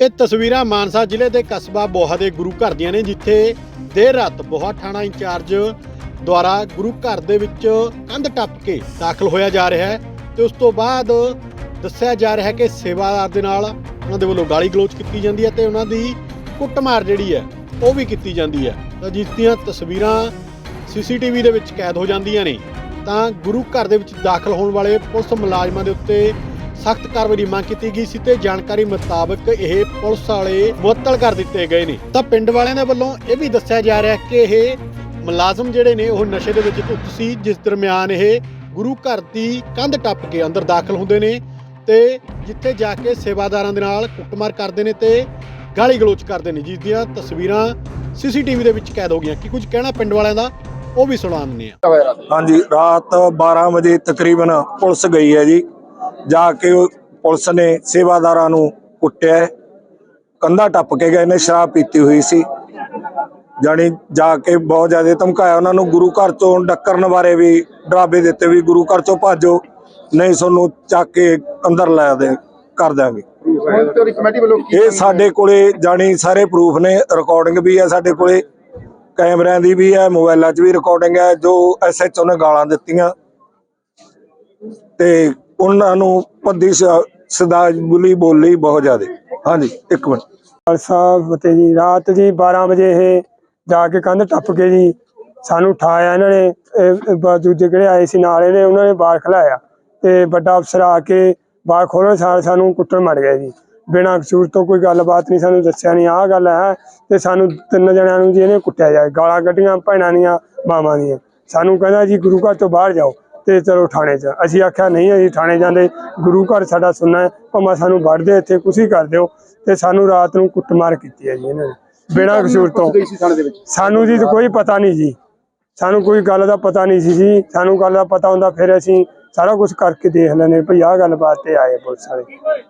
ਇਹ ਤਸਵੀਰਾਂ ਮਾਨਸਾ ਜ਼ਿਲ੍ਹੇ ਦੇ ਕਸਬਾ ਬੋਹਾ ਦੇ ਗੁਰੂ ਘਰ ਦੀਆਂ ਨੇ, ਜਿੱਥੇ ਦੇਰ ਰਾਤ ਬੋਹਾ ਥਾਣਾ ਇੰਚਾਰਜ ਦੁਆਰਾ ਗੁਰੂ ਘਰ ਦੇ ਵਿੱਚ ਕੰਧ ਟੱਪ ਕੇ ਦਾਖਲ ਹੋਇਆ ਜਾ ਰਿਹਾ ਹੈ ਤੇ ਉਸ ਤੋਂ ਬਾਅਦ ਦੱਸਿਆ ਜਾ ਰਿਹਾ ਹੈ ਕਿ ਸੇਵਾਦਾਰ ਦੇ ਨਾਲ ਉਹਨਾਂ ਦੇ ਵੱਲੋਂ ਗਾਲੀ ਗਲੋਚ ਕੀਤੀ ਜਾਂਦੀ ਹੈ ਤੇ ਉਹਨਾਂ ਦੀ ਕੁੱਟਮਾਰ ਜਿਹੜੀ ਹੈ ਉਹ ਵੀ ਕੀਤੀ ਜਾਂਦੀ ਹੈ। ਤਾਂ ਜਿਸ ਦੀਆਂ ਤਸਵੀਰਾਂ ਸੀਸੀਟੀਵੀ ਦੇ ਵਿੱਚ ਕੈਦ ਹੋ ਜਾਂਦੀਆਂ ਨੇ, ਤਾਂ ਗੁਰੂ ਘਰ ਦੇ ਵਿੱਚ ਦਾਖਲ ਹੋਣ ਵਾਲੇ ਪੁਲਿਸ ਮੁਲਾਜ਼ਮਾਂ ਦੇ ਉੱਤੇ ਸਖਤ ਕਾਰਵਾਈ ਦੀ ਮੰਗ ਕੀਤੀ ਗਈ ਸੀ ਤੇ ਜਾਣਕਾਰੀ ਮੁਤਾਬਕ ਇਹ ਪੁਲਿਸ ਵਾਲੇ ਮੁਅੱਤਲ ਕਰ ਦਿੱਤੇ ਗਏ ਨੇ। ਤਾਂ ਪਿੰਡ ਵਾਲਿਆਂ ਦੇ ਵੱਲੋਂ ਇਹ ਵੀ ਦੱਸਿਆ ਜਾ ਰਿਹਾ ਕਿ ਇਹ ਮੁਲਾਜ਼ਮ ਜਿਹੜੇ ਨੇ, ਉਹ ਨਸ਼ੇ ਦੇ ਵਿੱਚ ਧੁੱਤ ਸੀ, ਜਿਸ ਦਰਮਿਆਨ ਇਹ ਗੁਰੂ ਘਰ ਦੀ ਕੰਧ ਟੱਪ ਕੇ ਅੰਦਰ ਦਾਖਲ ਹੁੰਦੇ ਨੇ ਤੇ ਜਿੱਥੇ ਜਾ ਕੇ ਸੇਵਾਦਾਰਾਂ ਦੇ ਨਾਲ ਕੁੱਟਮਾਰ ਕਰਦੇ ਨੇ ਤੇ ਗਾਲੀ ਗਲੋਚ ਕਰਦੇ ਨੇ। ਜਿਸ ਦੀਆਂ ਤਸਵੀਰਾਂ ਸੀਸੀਟੀਵੀ ਦੇ ਵਿੱਚ ਕੈਦ ਹੋ ਗਈਆਂ। ਕੀ ਕੁਝ ਕਹਿਣਾ ਪਿੰਡ ਵਾਲਿਆਂ ਦਾ? ਉਹ ਵੀ ਸੁਣਾ ਦਿੰਦੇ ਆ ਹਾਂਜੀ, ਰਾਤ 12 ਵਜੇ ਤਕਰੀਬਨ ਪੁਲਿਸ ਗਈ ਹੈ ਜੀ। ਜਾ ਕੇ ਪੁਲਿਸ ਨੇ ਸੇਵਾਦਾਰਾਂ ਨੂੰ ਕੁੱਟਿਆ। ਹੈ। ਕੰਧਾ ਟੱਪ ਕੇ ਗਏ ਨੇ, ਸ਼ਰਾਬ ਪੀਤੀ ਹੋਈ ਸੀ। ਜਾਣੀ ਜਾ ਕੇ ਬਹੁਤ ਜ਼ਿਆਦਾ ਧਮਕਾਇਆ ਉਹਨਾਂ ਨੂੰ, ਗੁਰੂ ਘਰ ਤੋਂ ਡੱਕਰਨ ਬਾਰੇ ਵੀ ਡਰਾਬੇ ਦਿੱਤੇ ਵੀ ਗੁਰੂ ਘਰ ਚੋਂ ਭਾਜੋ, ਨਹੀਂ ਤੁਹਾਨੂੰ ਚੱਕ ਕੇ ਅੰਦਰ ਲੈ ਦੇ, ਕਰ ਦਿਆਂਗੇ। ਇਹ ਸਾਡੇ ਕੋਲੇ ਜਾਣੀ ਸਾਰੇ ਪ੍ਰੂਫ ਨੇ ਰਿਕਾਰਡਿੰਗ ਵੀ ਹੈ ਸਾਡੇ ਕੋਲੇ, ਕੈਮਰਿਆਂ ਦੀ ਵੀ ਹੈ ਮੋਬਾਈਲਾਂ 'ਚ ਵੀ ਰਿਕਾਰਡਿੰਗ ਹੈ, ਜੋ ਐਸਐਚਓ ਨੇ ਗਾਲਾਂ ਦਿੱਤੀਆਂ। ਤੇ ਉਹਨਾਂ ਨੂੰ ਪੱਦੀ ਸਦਾ ਬੁਲੀ ਬੋਲੀ ਬਹੁਤ ਜ਼ਿਆਦਾ। ਹਾਂਜੀ, ਇੱਕ ਮਿੰਟ। ਖਾਲਸਾ ਫਤਿਹ ਜੀ, ਰਾਤ ਜੀ 12 ਵਜੇ ਇਹ ਜਾ ਕੇ ਕੰਧ ਟੱਪ ਕੇ ਜੀ, ਸਾਨੂੰ ਠਾਇਆ ਇਹਨਾਂ ਨੇ ਦੂਜੇ ਜਿਹੜੇ ਆਏ ਸੀ ਨਾਲ ਇਹਨੇ, ਉਹਨਾਂ ਨੇ ਬਾਹਰ ਖਲਾਇਆ। ਤੇ ਵੱਡਾ ਅਫਸਰ ਆ ਕੇ ਬਾਹਰ ਖੋਲਣ ਸਾਰ ਸਾਨੂੰ ਕੁੱਟਣ ਮਰ ਗਿਆ ਜੀ। ਬਿਨਾਂ ਕਸੂਰ ਤੋਂ ਕੋਈ ਗੱਲਬਾਤ ਨਹੀਂ, ਸਾਨੂੰ ਦੱਸਿਆ ਨਹੀਂ, ਆਹ ਗੱਲ ਹੈ, ਤੇ ਸਾਨੂੰ ਤਿੰਨ ਜਣਿਆਂ ਨੂੰ ਜੀ ਇਹਨੇ ਕੁੱਟਿਆ ਜਾਏ, ਗਾਲਾਂ ਕੱਢੀਆਂ ਭੈਣਾਂ ਦੀਆਂ, ਮਾਵਾਂ ਦੀਆਂ। ਸਾਨੂੰ ਕਹਿੰਦਾ ਜੀ, ਗੁਰੂ ਘਰ ਤੋਂ ਬਾਹਰ ਜਾਓ। ਤੇ ਚਲੋ ਥਾਣੇ 'ਚ ਅਸੀਂ ਆਖਿਆ ਨਹੀਂ ਅਸੀਂ ਥਾਣੇ ਜਾਂਦੇ। ਗੁਰੂ ਘਰ ਸਾਡਾ ਸੁਣਨਾ ਹੈ। ਭਾਵੇਂ ਸਾਨੂੰ ਵੜਦੇ ਇੱਥੇ ਕੁਛ ਹੀ ਕਰ ਦਿਓ। ਤੇ ਸਾਨੂੰ ਰਾਤ ਨੂੰ ਕੁੱਟਮਾਰ ਕੀਤੀ ਹੈ ਜੀ ਇਹਨਾਂ ਨੇ। ਬਿਨਾਂ ਕਸੂਰ ਤੋਂ। ਸਾਨੂੰ ਜੀ ਕੋਈ ਪਤਾ ਨਹੀਂ ਜੀ। ਸਾਨੂੰ ਕੋਈ ਗੱਲ ਦਾ ਪਤਾ ਨਹੀਂ ਸੀ ਜੀ। ਸਾਨੂੰ ਗੱਲ ਦਾ ਪਤਾ ਹੁੰਦਾ ਫਿਰ ਅਸੀਂ ਸਾਰਾ ਕੁਝ ਕਰਕੇ ਦੇਖ ਲੈਂਦੇ। ਭਈ ਆਹ ਗੱਲ ਬਾਤ ਤੇ ਆਏ ਪੁਲਿਸ ਵਾਲੇ।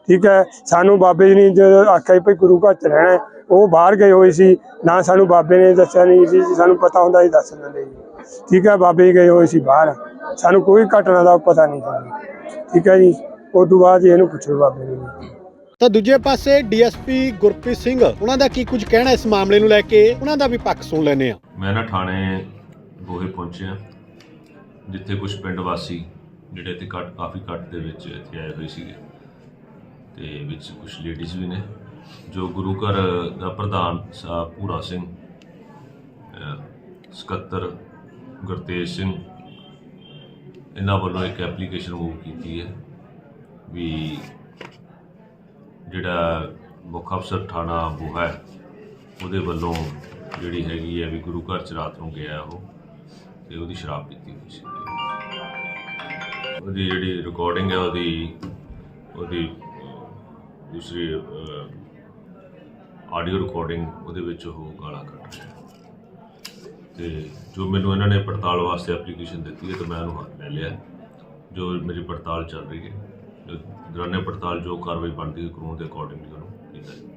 ਠੀਕ ਹੈ? ਸਾਨੂੰ ਬਾਬੇ ਜੀ ਨੇ ਜਦੋਂ ਆਖਿਆ ਭਈ ਗੁਰੂ ਘਰ ਚ ਰਹਿਣਾ ਹੈ, ਉਹ ਬਾਹਰ ਗਏ ਹੋਏ ਸੀ। ਨਾ ਸਾਨੂੰ ਬਾਬੇ ਨੇ ਦੱਸਿਆ ਨਹੀਂ ਸੀ। ਸਾਨੂੰ ਪਤਾ ਹੁੰਦਾ ਸੀ ਦੱਸ ਦਿੰਦੇ ਜੀ ਠੀਕ ਹੈ? ਬਾਬੇ ਗਏ ਹੋਏ ਸੀ ਬਾਹਰ। ਸਾਨੂੰ ਕੋਈ ਘਟਨਾ ਦਾ ਪਤਾ ਨਹੀਂ ਸੀ। ਠੀਕ ਹੈ ਜੀ। ਉਸ ਤੋਂ ਬਾਅਦ ਇਹਨੂੰ ਪੁੱਛੋ ਬਾਬੇ ਨੂੰ ਜੀ। ਤਾਂ ਦੂਜੇ ਪਾਸੇ ਡੀਐਸਪੀ ਗੁਰਪ੍ਰੀਤ ਸਿੰਘ ਉਹਨਾਂ ਦਾ ਕੀ ਕੁਝ ਕਹਿਣਾ ਇਸ ਮਾਮਲੇ ਨੂੰ ਲੈ ਕੇ? ਉਹਨਾਂ ਦਾ ਵੀ ਪੱਖ ਸੁਣ ਲੈਂਦੇ ਆ ਮੈਂ ਨਾ ਥਾਣੇ ਬੋਹੇ ਪਹੁੰਚਿਆ। ਜਿੱਥੇ ਕੁਝ ਪਿੰਡ ਵਾਸੀ ਜਿਹੜੇ ਇੱਥੇ ਕੱਟ ਕਾਫੀ ਕੱਟ ਦੇ ਵਿੱਚ ਇੱਥੇ ਆਏ ਹੋਏ ਸੀਗੇ। ਤੇ ਵਿੱਚ ਕੁਝ ਲੇਡੀਜ਼ ਵੀ ਨੇ। ਜੋ ਗੁਰੂ ਘਰ ਦਾ ਪ੍ਰਧਾਨ ਸਾਹਿਬ ਪੂਰਾ ਸਿੰਘ ਸਕੱਤਰ ਗੁਰਤੇਜ ਸਿੰਘ ਇਹਨਾਂ ਵੱਲੋਂ ਇੱਕ ਐਪਲੀਕੇਸ਼ਨ ਮੂਵ ਕੀਤੀ ਹੈ ਵੀ ਜਿਹੜਾ ਮੁੱਖ ਅਫਸਰ ਥਾਣਾ ਬੋਹਾ ਹੈ, ਉਹਦੇ ਵੱਲੋਂ ਜਿਹੜੀ ਹੈਗੀ ਹੈ ਵੀ ਗੁਰੂ ਘਰ ਚ ਰਾਤ ਨੂੰ ਗਿਆ ਉਹ ਤੇ ਉਹਦੀ ਸ਼ਰਾਬ ਪੀਤੀ ਹੋਈ ਸੀ। ਉਹਦੀ ਜਿਹੜੀ ਰਿਕਾਰਡਿੰਗ ਹੈ ਉਹਦੀ ਉਹਦੀ ਦੂਸਰੀ ਆਡੀਓ ਰਿਕਾਰਡਿੰਗ ਉਹਦੇ ਵਿੱਚ ਉਹ ਗਾਲਾਂ ਕੱਢ ਰਿਹਾ ਤੇ ਜੋ ਮੈਨੂੰ ਇਹਨਾਂ ਨੇ ਪੜਤਾਲ ਵਾਸਤੇ ਐਪਲੀਕੇਸ਼ਨ ਦਿੱਤੀ ਹੈ ਤਾਂ ਮੈਂ ਉਹਨੂੰ ਹੱਥ ਲੈ ਲਿਆ ਜੋ ਮੇਰੀ ਪੜਤਾਲ ਚੱਲ ਰਹੀ ਹੈ, ਜੋ ਦੌਰਾਨੇ ਪੜਤਾਲ ਜੋ ਕਾਰਵਾਈ ਬਣਦੀ ਹੈ ਕਾਨੂੰਨ ਦੇ ਅਕੋਰਡਿੰਗਲੀ ਉਹਨੂੰ ਕੀਤਾ ਜਾਵੇ।